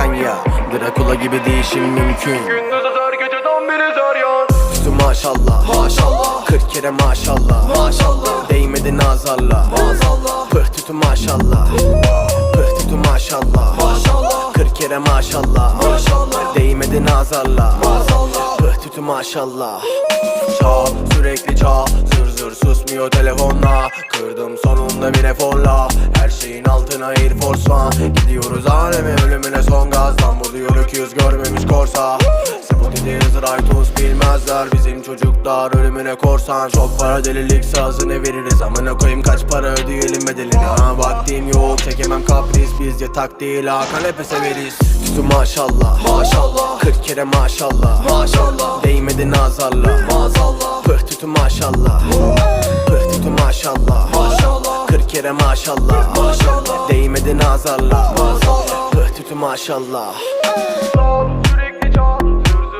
Kanya Drakula gibi değişim mümkün. Gündüz öter geceden biri zaryan Üstü maşallah. Maşallah. 40 kere maşallah. Maşallah. Değmedi nazarla. Maazallah Pıh tütü maşallah. Pıh tütü maşallah. Maşallah. 40 kere maşallah. Maşallah. Değmedi nazarla. Maazallah Pıh tütü maşallah. Çal sürekli çal Zır zır susmuyor telefonla. Kırdım sonunda bir eforla altına Air Force One. Gidiyoruz aleme ölümüne son gazdan Bu diyor öküz görmemiş korsa. Spotify is right us bilmezler. Bizim çocuklar ölümüne korsan. Çok para delilik sazını veririz. Amına koyayım kaç para ödeyelim bedelini? Ha vaktim yok çekemem kapris. Bizce tak değil ha kanepe severiz. Üstü maşallah Maşallah. 40 kere maşallah. Maşallah. Değmedi nazarla. Maazallah Pıh tütü maşallah kere maşallah. Maşallah Değmedi nazarla Maazallah Pıh tütü maşallah